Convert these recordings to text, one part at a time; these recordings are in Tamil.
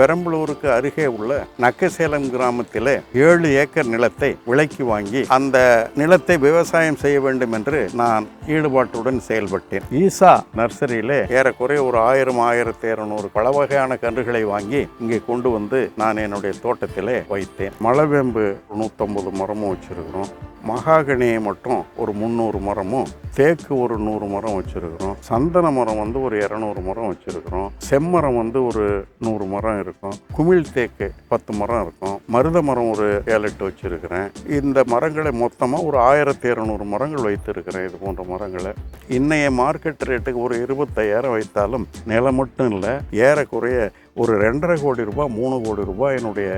பெரம்பலூருக்கு அருகே உள்ள நக்கசேலம் கிராமத்தில் ஏழு ஏக்கர் நிலத்தை விலைக்கு வாங்கி அந்த நிலத்தை விவசாயம் செய்ய வேண்டும் என்று நான் ஈடுபாட்டுடன் செயல்பட்டேன். ஈசா நர்சரியிலே ஏறக்குறைய ஒரு ஆயிரம் ஆயிரத்தி இருநூறு பல வகையான கன்றுகளை வாங்கி இங்கே கொண்டு வந்து நான் என்னுடைய தோட்டத்திலே வைத்தேன். மலவேம்பு நூற்றம்பது மரமும் வச்சிருக்கிறோம். மகாகனியை மட்டும் ஒரு முந்நூறு மரமும் தேக்கு ஒரு நூறு மரம் வச்சுருக்கிறோம். சந்தன மரம் வந்து ஒரு இரநூறு மரம் வச்சுருக்கிறோம். செம்மரம் வந்து ஒரு நூறு மரம் இருக்கும். குமிழ் தேக்கு பத்து மரம் இருக்கும். மருத மரம் ஒரு ஏழு எட்டு வச்சுருக்கிறேன். இந்த மரங்களை மொத்தமாக ஒரு ஆயிரத்தி இரநூறு மரங்கள் வைத்திருக்கிறேன் இது போன்ற மரங்களை. இன்னைய மார்க்கெட் ரேட்டுக்கு ஒரு இருபத்தையாயிரம் வைத்தாலும் நிலம் மட்டும் இல்லை ஏறக்குறைய ஒரு ரெண்டரை கோடி ரூபாய் மூணு கோடி ரூபாய் என்னுடைய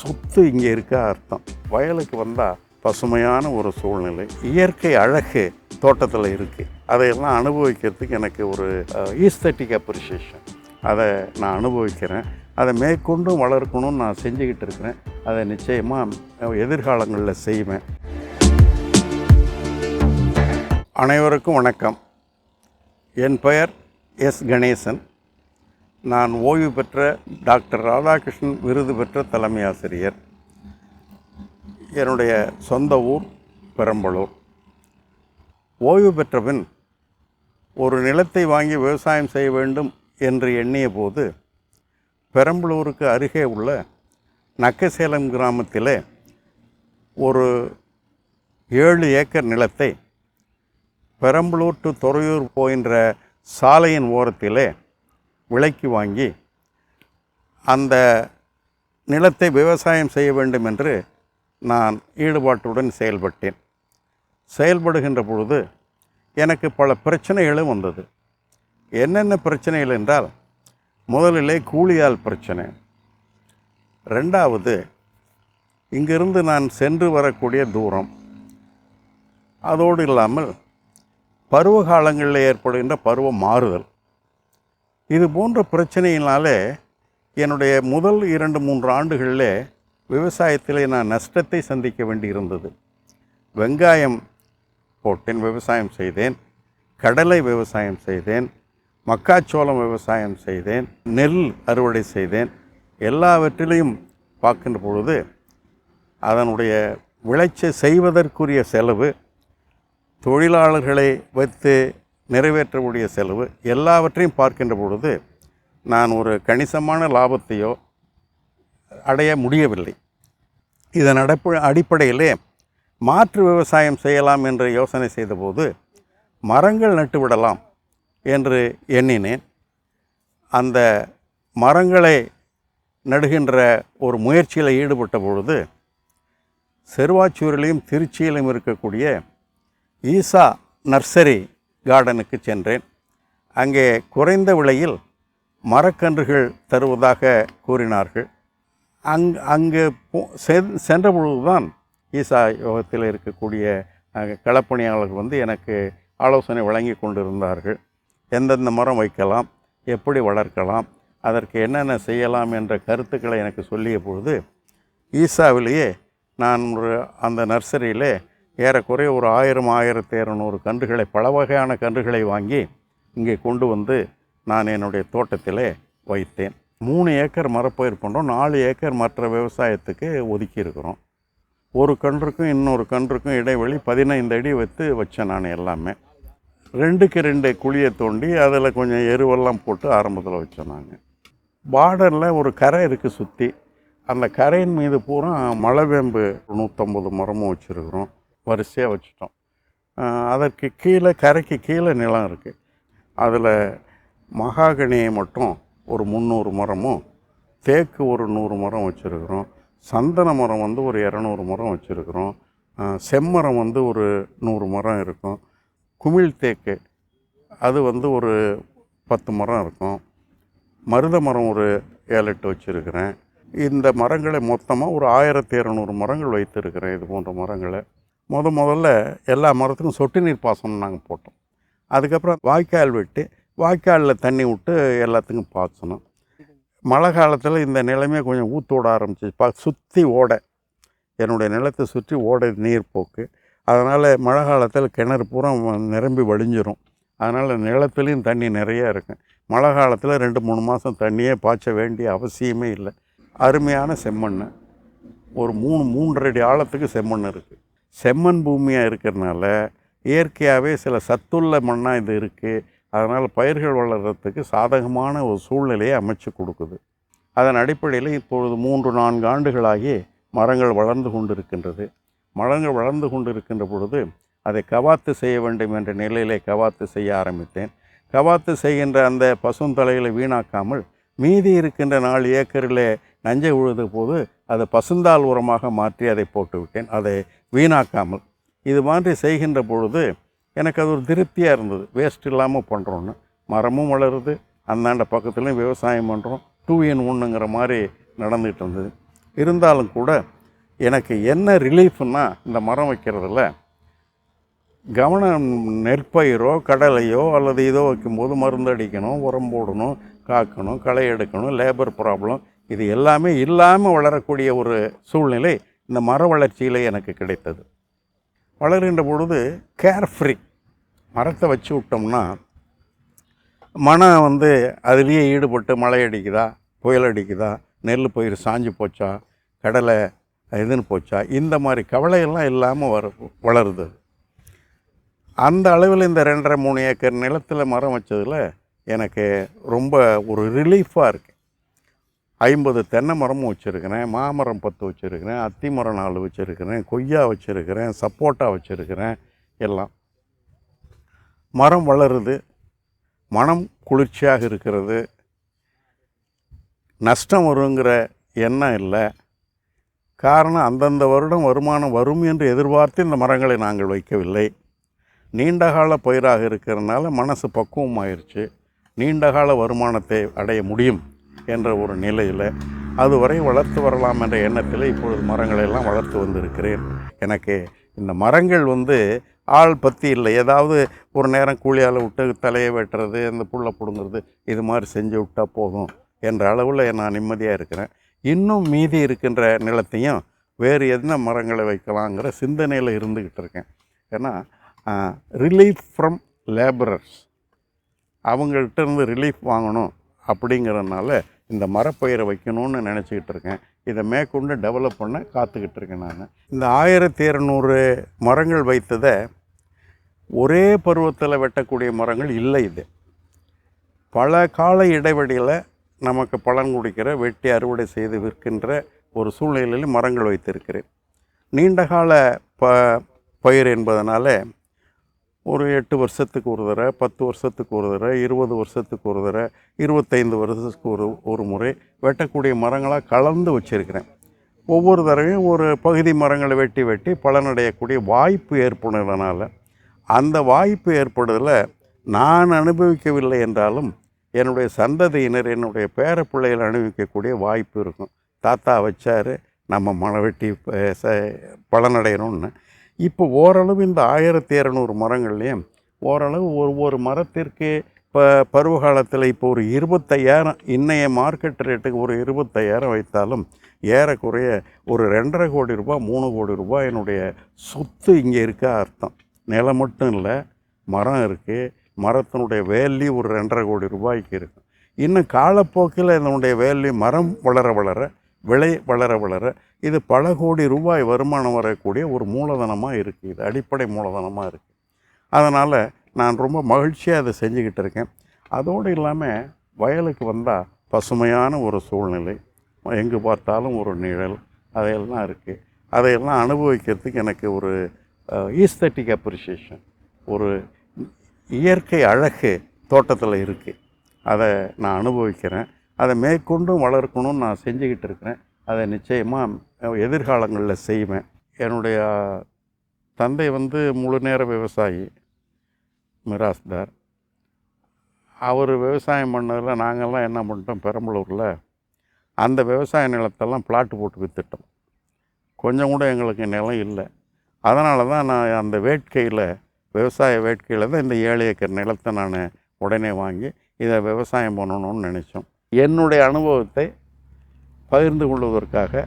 சொத்து இங்கே இருக்க அர்த்தம். வயலுக்கு வந்தால் பசுமையான ஒரு சூழ்நிலை இயற்கை அழகு தோட்டத்தில் இருக்குது அதையெல்லாம் அனுபவிக்கிறதுக்கு எனக்கு ஒரு ஈஸ்தட்டிக் அப்ரிசியேஷன் அதை நான் அனுபவிக்கிறேன். அதை மேற்கொண்டும் வளர்க்கணும்னு நான் செஞ்சுக்கிட்டு இருக்கிறேன். அதை நிச்சயமாக எதிர்காலங்களில் செய்வேன். அனைவருக்கும் வணக்கம். என் பெயர் எஸ் கணேசன். நான் ஓய்வு பெற்ற டாக்டர் ராதாகிருஷ்ணன் விருது பெற்ற தலைமை ஆசிரியர். என்னுடைய சொந்த ஊர் பெரம்பலூர். ஓய்வு பெற்ற பின் ஒரு நிலத்தை வாங்கி விவசாயம் செய்ய வேண்டும் என்று எண்ணிய போது பெரம்பலூருக்கு அருகே உள்ள நக்கசேலம் கிராமத்தில் ஒரு ஏழு ஏக்கர் நிலத்தை பெரம்பலூர் டு துறையூர் போகின்ற சாலையின் ஓரத்திலே விலைக்கு வாங்கி அந்த நிலத்தை விவசாயம் செய்ய வேண்டும் என்று நான் ஈடுபாட்டுடன் செயல்பட்டேன். செயல்படுகின்ற பொழுது எனக்கு பல பிரச்சனைகளும் வந்தது. என்னென்ன பிரச்சனைகள் என்றால் முதலிலே கூலியால் பிரச்சனை. ரெண்டாவது இங்கிருந்து நான் சென்று வரக்கூடிய தூரம். அதோடு இல்லாமல் பருவ காலங்களில் ஏற்படுகின்ற பருவ மாறுதல். இது போன்ற பிரச்சனையினாலே என்னுடைய முதல் இரண்டு மூன்று ஆண்டுகளிலே விவசாயத்திலே நான் நஷ்டத்தை சந்திக்க வேண்டியிருந்தது. வெங்காயம் போட்டேன் விவசாயம் செய்தேன். கடலை விவசாயம் செய்தேன். மக்காச்சோளம் விவசாயம் செய்தேன் நெல் அறுவடை செய்தேன் எல்லாவற்றிலையும் பார்க்கின்ற பொழுது அதனுடைய விளைச்சல் செய்வதற்குரிய செலவு தொழிலாளர்களை வைத்து நிறைவேற்றக்கூடிய செலவு எல்லாவற்றையும் பார்க்கின்ற பொழுது நான் ஒரு கணிசமான லாபத்தையோ அடைய முடியவில்லை. இதன் அடப்பு அடிப்படையிலே மாற்று விவசாயம் செய்யலாம் என்று யோசனை செய்தபோது மரங்கள் நட்டுவிடலாம் என்று எண்ணினேன். அந்த மரங்களை நடுகின்ற ஒரு முயற்சியில் ஈடுபட்ட பொழுது செருவாச்சூரிலையும் திருச்சியிலும் இருக்கக்கூடிய ஈசா நர்சரி கார்டனுக்கு சென்றேன். அங்கே குறைந்த விலையில் மரக்கன்றுகள் தருவதாக கூறினார்கள். அங் அங்கு போ- சென்- சென்ற பொழுதுதான் ஈசா யோகத்தில் இருக்கக்கூடிய களப்பணியாளர்கள் வந்து எனக்கு ஆலோசனை வழங்கி கொண்டிருந்தார்கள். எந்தெந்த மரம் வைக்கலாம் எப்படி வளர்க்கலாம் அதற்கு என்னென்ன செய்யலாம் என்ற கருத்துக்களை எனக்கு சொல்லிய பொழுது ஈசாவிலேயே நான் ஒரு அந்த நர்சரியிலே ஏறக்குறைய ஒரு ஆயிரம் ஆயிரத்தி இரநூறு கன்றுகளை பல வகையான கன்றுகளை வாங்கி இங்கே கொண்டு வந்து நான் என்னுடைய தோட்டத்திலே வைத்தேன். மூணு ஏக்கர் மரப்பயிர் பண்ணுறோம் நாலு ஏக்கர் மற்ற விவசாயத்துக்கு ஒதுக்கியிருக்கிறோம். ஒரு கன்றுக்கும் இன்னொரு கன்றுக்கும் இடைவெளி பதினைந்து அடி வைத்து வச்சேன் நான் எல்லாமே. ரெண்டுக்கு ரெண்டு குழியை தோண்டி அதில் கொஞ்சம் எருவெல்லாம் போட்டு ஆரம்பத்தில் வச்சோம் நாங்கள் பார்டரில் ஒரு கரை இருக்குது சுற்றி அந்த கரையின் மீது பூரா மலைவேம்பு நூற்றம்பது மரமும் வச்சுருக்குறோம். வரிசையாக வச்சுட்டோம். அதற்கு கீழே கரைக்கு கீழே நிலம் இருக்குது அதில் மகாகனியை மட்டும் ஒரு முந்நூறு மரமும் தேக்கு ஒரு நூறு மரம் வச்சுருக்குறோம். சந்தன மரம் வந்து ஒரு இரநூறு மரம் வச்சுருக்குறோம். செம்மரம் வந்து ஒரு நூறு மரம் இருக்கும். குமிழ் தேக்கு. அது வந்து ஒரு பத்து மரம் இருக்கும். மருத மரம் ஒரு ஏழு எட்டு வச்சுருக்கிறேன். இந்த மரங்களை மொத்தமாக ஒரு ஆயிரத்தி இரநூறு மரங்கள் வைத்திருக்கிறேன் இது போன்ற மரங்களை. முத முதல்ல எல்லா மரத்துக்கும் சொட்டு நீர் பாசனம் நாங்கள் போட்டோம். அதுக்கப்புறம் வாய்க்கால் வெட்டி வாய்க்காலில் தண்ணி விட்டு எல்லாத்துக்கும் பாய்ச்சணும் மழை காலத்தில் இந்த நிலைமையை கொஞ்சம் ஊத்தோட ஆரம்பிச்சு பா சுற்றி ஓடை. என்னுடைய நிலத்தை சுற்றி ஓடை நீர் போக்கு அதனால் மழை காலத்தில் கிணறு பூரா நிரம்பி வழிஞ்சிரும் அதனால் நிலத்துலேயும் தண்ணி நிறையா இருக்கும் மழை காலத்தில் ரெண்டு மூணு மாதம் தண்ணியே பாய்ச்ச வேண்டிய அவசியமே இல்லை. அருமையான செம்மண் ஒரு மூணு மூன்றடி ஆழத்துக்கு செம்மண் இருக்குது செம்மண் பூமியாக இருக்கிறனால இயற்கையாகவே சில சத்துள்ள மண்ணாக இது இருக்குது அதனால் பயிர்கள் வளர்கிறதுக்கு சாதகமான ஒரு சூழ்நிலையை அமைச்சு கொடுக்குது. அதன் அடிப்படையில் இப்பொழுது மூன்று நான்கு ஆண்டுகளாகி மரங்கள் வளர்ந்து கொண்டிருக்கின்றது. மரங்கள் வளர்ந்து கொண்டிருக்கின்ற பொழுது அதை கவாத்து செய்ய வேண்டும் என்ற நிலையிலே கவாத்து செய்ய ஆரம்பித்தேன். கவாத்து செய்கின்ற அந்த பசுந்தலைகளை வீணாக்காமல் மீதி இருக்கின்ற நாலு ஏக்கரில் நஞ்சை உழுத போது அதை பசுந்தால் உரமாக மாற்றி அதை போட்டுவிட்டேன். அதை வீணாக்காமல் இது மாதிரி செய்கின்ற பொழுது எனக்கு அது ஒரு திருப்தியாக இருந்தது. வேஸ்ட் இல்லாமல் பண்ணுறோன்னு மரமும் வளருது. அந்தாண்ட பக்கத்துலேயும் விவசாயம் பண்ணுறோம் டூ இன் ஒன்றுங்கிற மாதிரி நடந்துகிட்டு இருந்தது. இருந்தாலும் கூட எனக்கு என்ன ரிலீஃப்னா இந்த மரம் வைக்கிறதுல கவனம் நெற்பயிரோ கடலையோ அல்லது இதோ வைக்கும்போது மருந்து அடிக்கணும் உரம் போடணும் காக்கணும் களை எடுக்கணும் லேபர் ப்ராப்ளம் இது எல்லாமே இல்லாமல் வளரக்கூடிய ஒரு சூழ்நிலை இந்த மர வளர்ச்சியில் எனக்கு கிடைத்தது. வளர்கின்ற பொழுது கேர்ஃப்ரீ மரத்தை வச்சு விட்டோம்னா மனம் வந்து அதுலேயே ஈடுபட்டு மழை அடிக்குதா புயல் அடிக்குதா நெல் பயிர் சாஞ்சு போச்சா கடலை இதுன்னு போச்சா? இந்த மாதிரி கவலையெல்லாம் இல்லாமல் வர வளருது அந்த அளவில் இந்த ரெண்டரை மூணு ஏக்கர் நிலத்தில் மரம் வச்சதில் எனக்கு ரொம்ப ஒரு ரிலீஃபாக இருக்குது ஐம்பது தென்னை மரமும் வச்சுருக்கிறேன் மாமரம் பத்து வச்சுருக்கிறேன் அத்தி மரம் நாலு வச்சுருக்கிறேன் கொய்யா வச்சுருக்கிறேன் சப்போட்டா வச்சுருக்கிறேன் எல்லாம். மரம் வளருது மனம் குளிர்ச்சியாக இருக்கிறது நஷ்டம் வருங்கிற எண்ணம் இல்லை. காரணம் அந்தந்த வருடம் வருமானம் வரும் என்று எதிர்பார்த்து இந்த மரங்களை நாங்கள் வைக்கவில்லை. நீண்டகால பயிராக இருக்கிறதுனால மனசு பக்குவமாயிருச்சு. நீண்டகால வருமானத்தை அடைய முடியும் என்ற ஒரு நிலையில் அதுவரை வளர்த்து வரலாம் என்ற எண்ணத்தில் இப்பொழுது மரங்களை எல்லாம் வளர்த்து வந்திருக்கிறேன். எனக்கு இந்த மரங்கள் வந்து ஆள் பற்றி இல்லை. ஏதாவது ஒரு நேரம் கூலியால் விட்டு தலையை வெட்டுறது இந்த புல்லை பிடுங்குறது இது மாதிரி செஞ்சு விட்டால் போதும் என்ற அளவில் நான் நிம்மதியாக இருக்கிறேன். இன்னும் மீதி இருக்கின்ற நிலத்தையும் வேறு என்ன மரங்களை வைக்கலாங்கிற சிந்தனையில் இருந்துக்கிட்டு இருக்கேன். ஏன்னா ரிலீஃப் ஃப்ரம் லேபரர்ஸ் அவங்கள்ட்ட இருந்து ரிலீஃப் வாங்கணும் அப்படிங்கிறதுனால இந்த மரப்பயிரை வைக்கணும்னு நினச்சிக்கிட்டு இருக்கேன். இதை மேற்கொண்டு டெவலப் பண்ண காத்துக்கிட்டு இருக்கேன் நான். இந்த ஆயிரத்தி இரநூறு மரங்கள் வைத்ததை ஒரே பருவத்தில் வெட்டக்கூடிய மரங்கள் இல்லை இது. பல கால இடைவெளியில் நமக்கு பலன் கொடுக்கிற வெட்டி அறுவடை செய்து விற்கின்ற ஒரு சூழ்நிலையில் மரங்கள் வைத்திருக்கிறேன். நீண்டகால ப பயிர் என்பதனால் ஒரு எட்டு வருஷத்துக்கு ஒரு தடவை பத்து வருஷத்துக்கு ஒரு தடவை இருபது வருஷத்துக்கு ஒரு தடவை இருபத்தைந்து வருஷத்துக்கு ஒரு ஒரு முறை வெட்டக்கூடிய மரங்களாக கலந்து வச்சுருக்கிறேன். ஒவ்வொரு தடவையும் ஒரு பகுதி மரங்களை வெட்டி வெட்டி பலனடையக்கூடிய வாய்ப்பு ஏற்படுறதுனால அந்த வாய்ப்பு ஏற்படுறதில் நான் அனுபவிக்கவில்லை என்றாலும் என்னுடைய சந்ததியினர் என்னுடைய பேர பிள்ளைகள் அனுபவிக்கக்கூடிய வாய்ப்பு இருக்கும். தாத்தா வச்சார் நம்ம மழை வெட்டி ப- ச- பலனடையணும்னு. இப்போ ஓரளவு இந்த ஆயிரத்தி இரநூறு மரங்கள்லேயும் ஓரளவு ஒவ்வொரு மரத்திற்கு இப்போ பருவ காலத்தில் இப்போ ஒரு இருபத்தையாயிரம் இன்னைய மார்க்கெட் ரேட்டுக்கு ஒரு இருபத்தையாயிரம் வைத்தாலும் ஏறக்குறைய ஒரு ரெண்டரை கோடி ரூபாய் மூணு கோடி ரூபாய் என்னுடைய சொத்து இங்கே இருக்க அர்த்தம். நிலம் மட்டும் இல்லை மரம் இருக்குது மரத்தினுடைய வேல்யூ ஒரு ரெண்டரை கோடி ரூபாய்க்கு இருக்கும். இன்னும் காலப்போக்கில் இதனுடைய வேல்யூ மரம் வளர வளர விலை வளர வளர இது பல கோடி ரூபாய் வருமானம் வரக்கூடிய ஒரு மூலதனமாக இருக்குது இது அடிப்படை மூலதனமாக இருக்குது அதனால் நான் ரொம்ப மகிழ்ச்சியாக அதை செஞ்சுக்கிட்டு இருக்கேன். அதோடு இல்லாமல் வயலுக்கு வந்தால் பசுமையான ஒரு சூழ்நிலை எங்கே பார்த்தாலும் ஒரு நிழல் அதையெல்லாம் இருக்குது அதையெல்லாம் அனுபவிக்கிறதுக்கு எனக்கு ஒரு ஈஸ்தட்டிக் அப்ரிஷியேஷன் ஒரு இயற்கை அழகு தோட்டத்தில் இருக்குது அதை நான் அனுபவிக்கிறேன். அதை மேற்கொண்டும் வளர்க்கணும்னு நான் செஞ்சுக்கிட்டு இருக்கிறேன். அதை நிச்சயமாக எதிர்காலங்களில் செய்வேன். என்னுடைய தந்தை வந்து முழு நேர விவசாயி மிராஸ்தார். அவர் விவசாயம் பண்ணதில் நாங்கள்லாம் என்ன பண்ணிட்டோம் பெரம்பலூரில் அந்த விவசாய நிலத்தெல்லாம் பிளாட்டு போட்டு விற்றுட்டோம் கொஞ்சம் கூட எங்களுக்கு நிலம் இல்லை. அதனால தான் நான் அந்த வேட்கையில் விவசாய வேட்கையில் தான் இந்த ஏழு ஏக்கர் நிலத்தை நான் உடனே வாங்கி இதை விவசாயம் பண்ணணும்னு நினச்சோம். என்னுடைய அனுபவத்தை பகிர்ந்து கொள்வதற்காக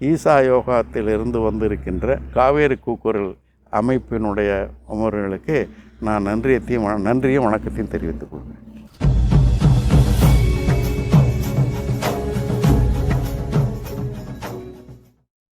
ஈசா யோகாத்திலிருந்து வந்திருக்கின்ற காவேரி கூக்குரல் அமைப்பினுடைய உமர்களுக்கு நான் நன்றியத்தையும் நன்றியும் வணக்கத்தையும் தெரிவித்துக் கொள்கிறேன்.